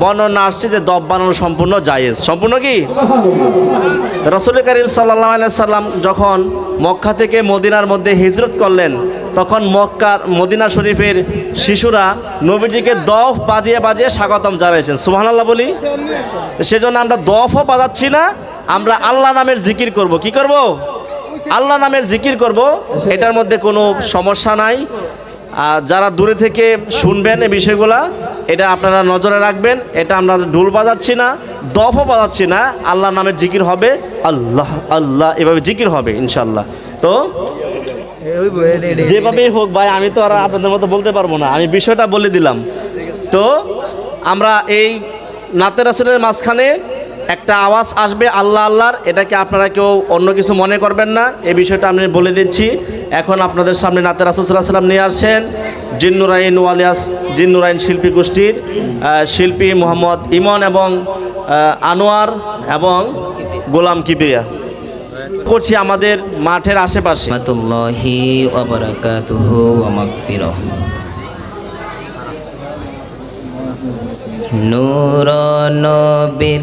বর্ণনা আসছে যে দব বানানো সম্পূর্ণ জায়েজ। সম্পূর্ণ কি? রসুল করিম সাল্লাহ সাল্লাম যখন মক্কা থেকে মদিনার মধ্যে হিজরত করলেন, তখন মক্কার মদিনা শরীফের শিশুরা নবীজিকে দফ বাঁধিয়ে বাঁধিয়ে স্বাগতম জানাইছেন। সুবহানাল্লাহ বলি। সেজন্য আমরা দফও বাজাচ্ছি না, আমরা আল্লাহ নামের জিকির করব। কি করব? আল্লাহ নামের জিকির করব। এটার মধ্যে কোনো সমস্যা নাই। আর যারা দূরে থেকে শুনবেন এই বিষয়গুলা, এটা আপনারা নজরে রাখবেন। এটা আমরা ঢোল বাজাচ্ছি না, দফও বাজাচ্ছি না। আল্লাহ নামের জিকির হবে, আল্লাহ আল্লাহ, এভাবে জিকির হবে ইনশাল্লাহ তো যেভাবেই হোক ভাই, আমি তো আর আপনাদের মতো বলতে পারব না, আমি বিষয়টা বলে দিলাম। তো আমরা এই নাতের আসলের মাঝখানে একটা আওয়াজ আসবে আল্লাহ আল্লাহর, এটাকে আপনারা কেউ অন্য কিছু মনে করবেন না। এই বিষয়টা আমি বলে দিচ্ছি। এখন আপনাদের সামনে নাতের রাসুল্লাহ সাল্লাম নিয়ে আসছেন জিন্নুরাইন ওয়ালিয়াস জিন্নুরাইন শিল্পী গোষ্ঠীর শিল্পী মোহাম্মদ ইমন এবং আনোয়ার এবং গোলাম কিবিরিয়া। করছি আমাদের মাঠের আশেপাশে। নূর নবীর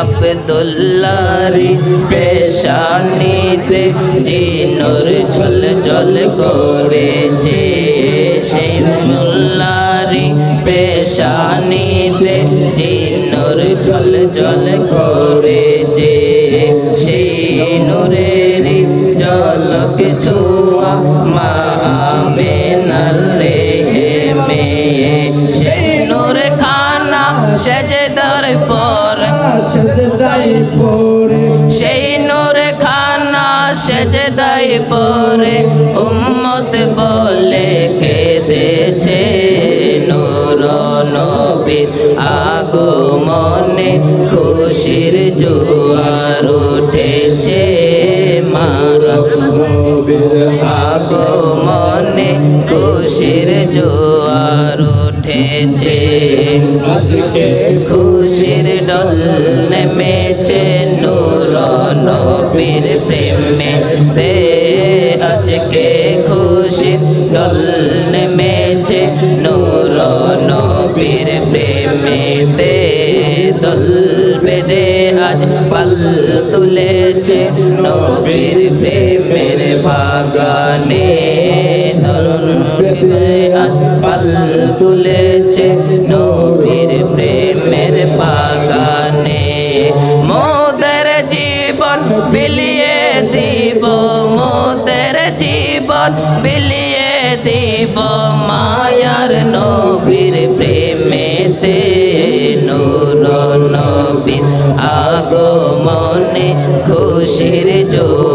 আবদুল্লারি পেশানিতে জিনুর ঝল ঝল করেছে। সেই মুল্লারি পেশানিতে জিনুর ঝল ঝল করেছে। সেই নূরের জলক ছোয়া মা আমেনার রে সেজদার পর। সেই খানা সেজদাই পরে। উম্মত বলে কেঁদেছে নূর নবীর আগমনে। খুশির জোয়ার উঠেছে মারা আগমনে। খুশির জোয়ার উঠেছে। খুশির ডল নেমেছে নূর নবীর প্রেমে। তে আজকে খুশির ডল নেমেছে নূর নবীর প্রেমে। তে দল বেদে আজ পাল তুলেছে জীবন বিলিয়ে দিব মায়ার নবীর প্রেমেতে। নূর নবীর আগমনে খুশির জোয়ার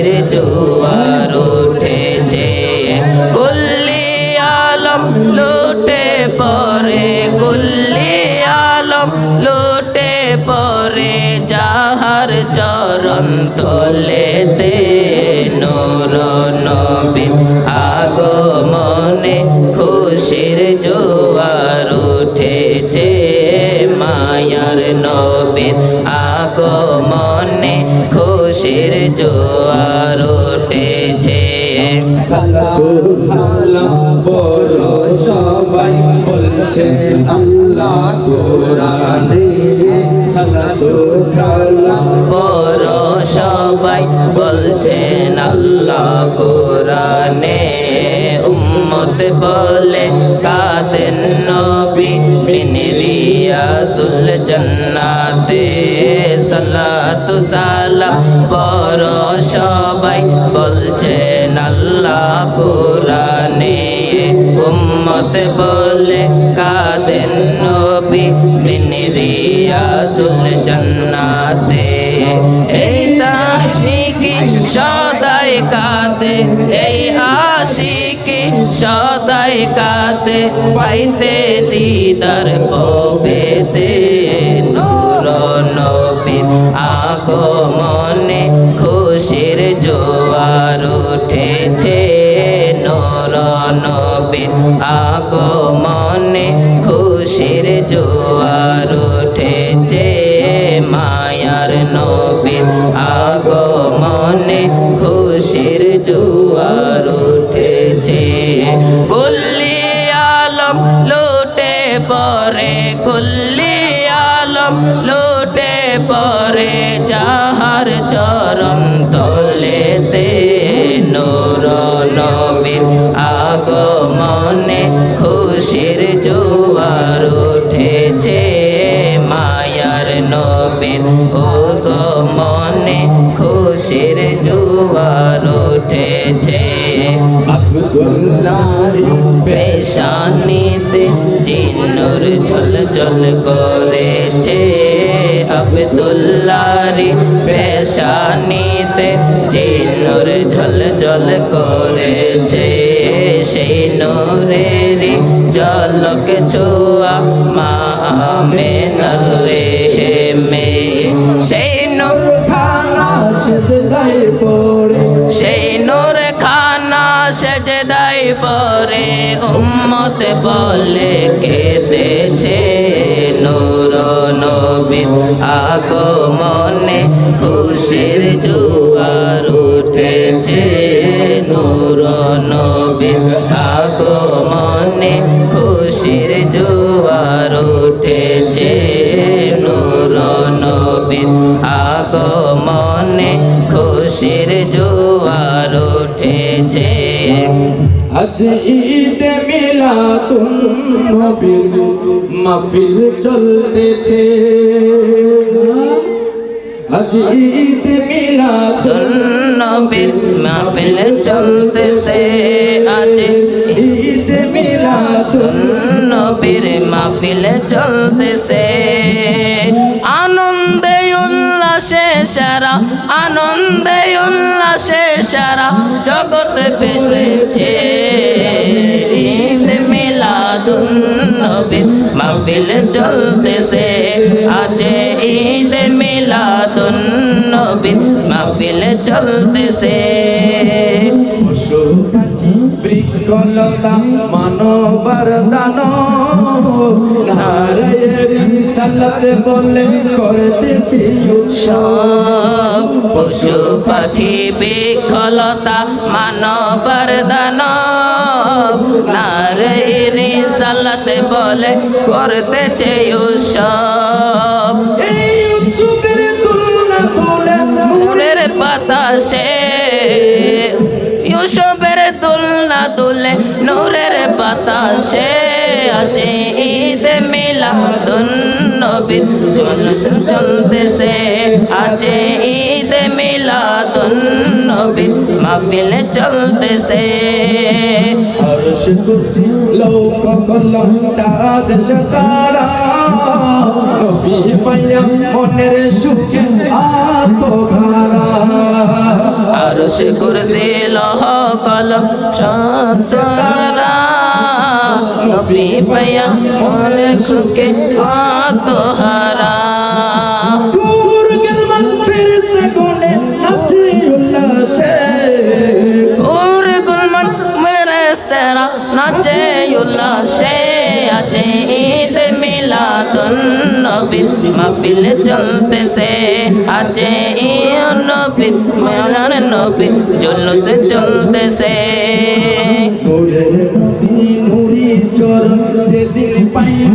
খুশির জোয়ার উঠেছে। কুল্লি আলম লুটে পরে কুল্লি আলম লুটে পরে, যাহার চরণ তলেতে নূর নবীর আগমনে খুশির জোয়ার উঠেছে। মায়ার নবীর আগমনে খুশির জোয়ার সালাম বড় সবাই বলছে আল্লাহ কোরআনে সালাতু সালাম পর সবাই বলছেন আল্লাহ কোরআনে উম্মত বলে কাতেন নবী বিন রিয়াজুল জান্নাতে সালাতু সালাম পর সবাই। বলছেন আল্লাহ কোরআনে, উম্মত বলে কাদেন নবী বিন রিয়াজুল জান্নাতে। এই তাশিকি সদাই কাতে এই আশিকি সদাই কাতে পাইতে দিদার পবেতে নবীর আগমনে খুশির জোয়ার উঠেছে। নূর নবীর আগমনে খুশির জোয়ার উঠেছে। মায়ার নবীর আগমনে খুশির জোয়ার উঠেছে। কুল্লি আলম লুটে পরে কুল্লি আলম লুটে পরে যাহার চরণ তলেতে নূর নবীর আগমনে খুশির জোয়ার উঠেছে মায়ার নবীর আগমনে খুশির জোয়ার উঠেছে। আব্দুল্লাহ পেশানিতে জিনুর ঝল ঝল করেছে। আবদুল্লারি পেশানিতে জিনুর ঝল ঝল করেছে, সেই নূরেরি জলক ছোয়া মা আমেনার রে মে সেই নূর খানা সেজদায় পড়ে, সেই নূর খানা সেজদাই পরে উম্মত বলে কেঁদেছে নূর আগমনে খুশির জোয়ার উঠেছে নূর নবীর আগমনে খুশির জোয়ার উঠেছে নূর নবীর আগমনে খুশির জোয়ার আজ ঈদ মিলাদুন নবীর মাহফিল চলতেছে। আজ ঈদ মিলাদুন নবীর মাহফিল চলতেছে। আজ ঈদ মিলাদুন নবীর মাহফিল চলতেছে। সারা, আনন্দে উল্লাসে সারা, জগৎ পেশেছে ঈদ মিলাদুন নবীর মাহফিল চলতেছে। আজ ঈদ মিলাদুন নবীর মাহফিল চলতেছে। পশু পাখি বৃক্ষলতা মানবার দান নারায়ের সালাত বলে করতেছি সব পশু পাখি বিকলতা মানবর দানব। নারী সালাত বলে করতেছে মুড়ের পাতা সে ইউসুফের তুলনা তুলে নূরের পাতা সে আছে ঈদ মিলা নবীর জলস চলতেছে আছে ঈদ মিলা নবীর মাহফিল চলতেছে। হর্ষ খুশি লোক কলম চাঁদ সতারা। নবী পাইয়া মনের সুখে আত্মধারা। আরশ কুরসি লহ কলম সতরা নবী পায়া মনে খুকে নাচে উল্লাসে। আছে ঈদ মিলাদুন নবীর মাহফিল চলতেছে। আছে ঈদ নবীর মেলার নবীর জুলুস চলতেছে। চরণ যেদিন পাইব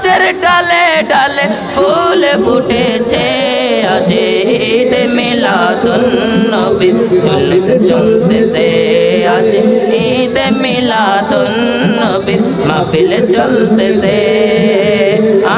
গাছের ডালে ডালে ফুল ফুটেছে। আজ ঈদ মিলাদুন নবী চলছে চলতেছে। আজ ঈদ মিলাদুন নবী, মাহফিল চলতেছে।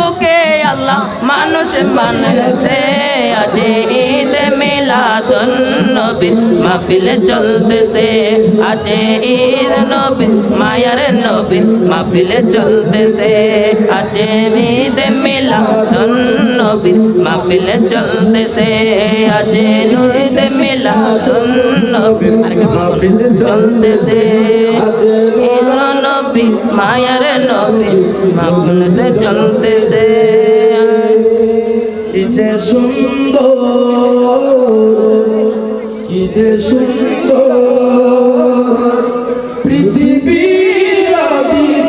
বুকে আল্লাহ মানুষ বানাইছে আজ ঈদ মিলাদুন নবীর মাহফিল চলতেছে। আজ ঈদ নবীর মায়ার নবীর মাহফিল চলতেছে। আজ ঈদ মিলাদুন নবীর মাহফিল চলতেছে। আজ ঈদ মিলাদুন নবীর মাহফিল চলতেছে। ঈদ নবী মায়ার নবী মাহফিল সে চলতেছে কি যে সুন্দর কি যে সুন্দর।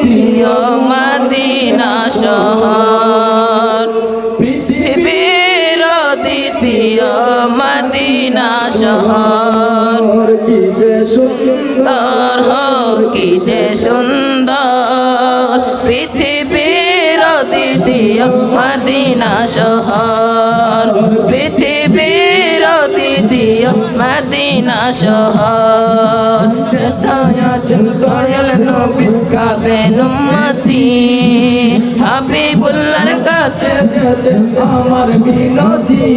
প্রিয় মদিনা শহর। পৃথিবীর দ্বিতীয় মদিনা শহর। কি যে সুন্দর। কি যে সুন্দর। পৃথিবীর দ্বিতীয় মদিনা শহর পৃথিবীর দ্বিতীয় মদিনা শহর। যেথায় আছেন দয়াল নবী, কাঁদেন উম্মতি। হাবিবুল্লাহর কাছে আমার বিনতি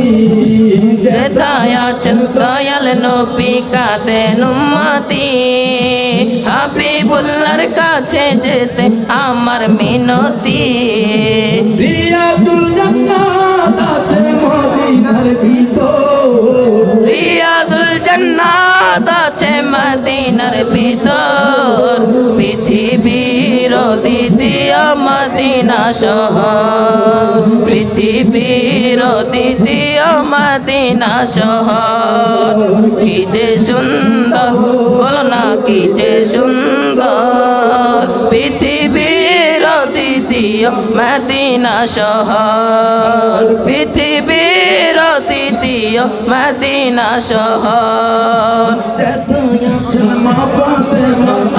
যেথায় আছেন দয়াল নবী, কাঁদেন উম্মতি। হাবিবুল্লাহর কাছে যেতে আমার মিনতি। রিয়াতুল জান্নাত আছে মদিনার ভিতর। জান্নাত আছে মদিনার ভিতর। পৃথিবীর দ্বিতীয় মদিনা শহর। পৃথিবীর দ্বিতীয় মদিনা শহর। কি যে সুন্দর, বলো না কি যে সুন্দর। পৃথিবীর দ্বিতীয় মদিনা শহর। পৃথিবীর দ্বিতীয় মদিনা শহর।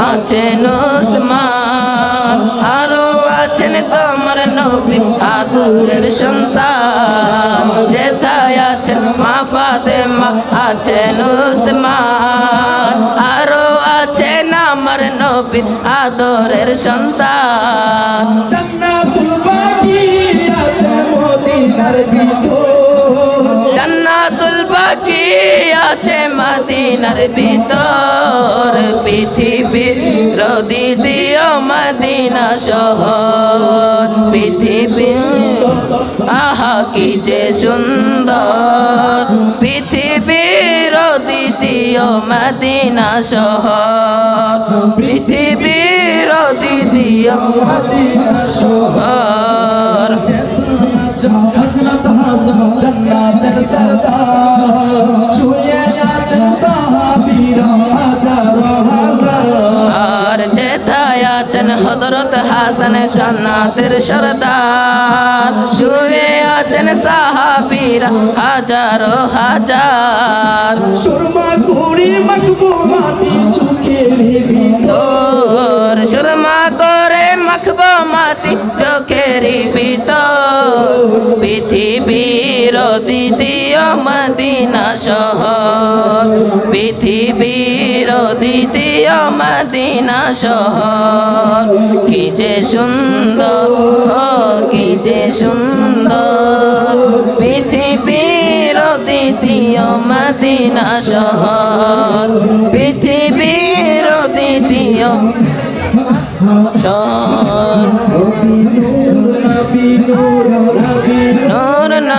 আছেন মা ওসমান আরও আছেন তোমার নবী আদুরের সন্তান। যেথায় আছেন মা ফাতেমা, আছেন ওসমান আরও আছেন আমার নবী আদরের সন্তান। জান্নাতুল বাকি আছে মদিনার জান্নাতুল বাকি আছে মদিনার ভিতর। পৃথিবীর দ্বিতীয় মদিনা শহর। পৃথিবী আহা, কি যে সুন্দর। মদিনা শহর পৃথিবীর দ্বিতীয় মদিনা শহর। হাসান জান্নাতের সরদার শুয়ে আছেন সাহাবীরা হাজার যেথায় আছেন হজরত হাসান সান্নাতের সরদার শুয়ে আছেন সাহাবীরা হাজারো হাজার। সুরমা মাটি চোখের ভিতর তোর সুরমা করে মাখব মাটি চোখের ভিতর। পৃথিবীর দ্বিতীয় মদিনা শহর। পৃথিবীর দ্বিতীয় মদিনা শহর। কি যে সুন্দর, ও কি যে সুন্দর। পৃথিবীর দ্বিতীয় মদিনা শহর। পৃথিবীর দ্বিতীয় সর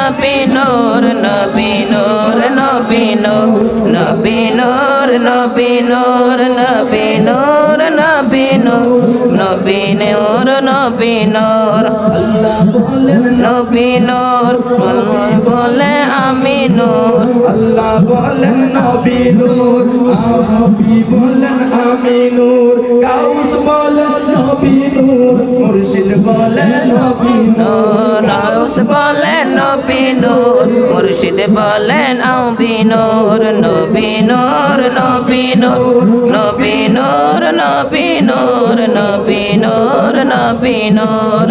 নবী নূর নবী নূর নবী নূর নবী নূর নবী নূর নবী নূর নবী নূর নবী নূর নবী নূর আল্লাহ বলেন নবী নূর বলে আমি নূর আল্লাহ বলেন নবী নূর নবী বলেন আমি নূর গাউস বলেন নবী নূর মুর্শিদ বলেন নবী নূর নাউস বলেন নবী নূর মুর্শিদ বলেন আউবি নূর, নবী নূর নবী নূর নবী নূর নবী নূর নবী নূর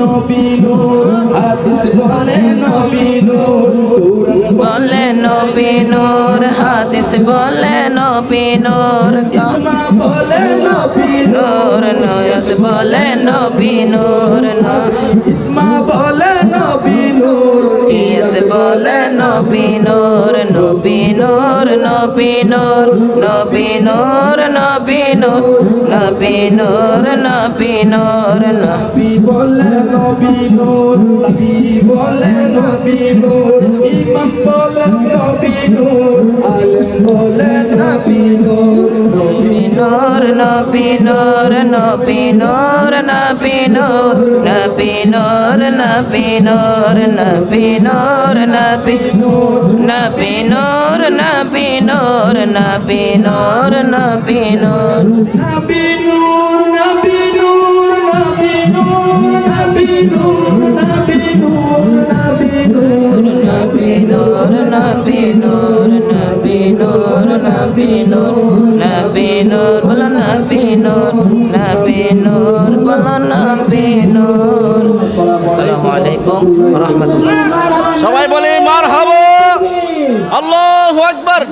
নবী নূর, হাদিস বলেন, নবী বলে নবী নূর হাদিস বলে নবী নূর মা বলেন নবী নূর নয়স বলে নবী নূর মা বলেন নবী নূর ইয়েস বলে নবী নূর নবী নূর নবী নূর নবী নবী নূর নবী নবী নূর নবী ইমাম বলেন নবী নূর আলেম বলেন নবী নূর নূর নবী নূর নবী নূর নবী নূর নবী নূর নবী নূর নবী নূর নবী নবী নূর নবী নূর নবী নূর নবী নূর নবী নূর নবী সবাই বলে মার হব আল্লাহ আকবর।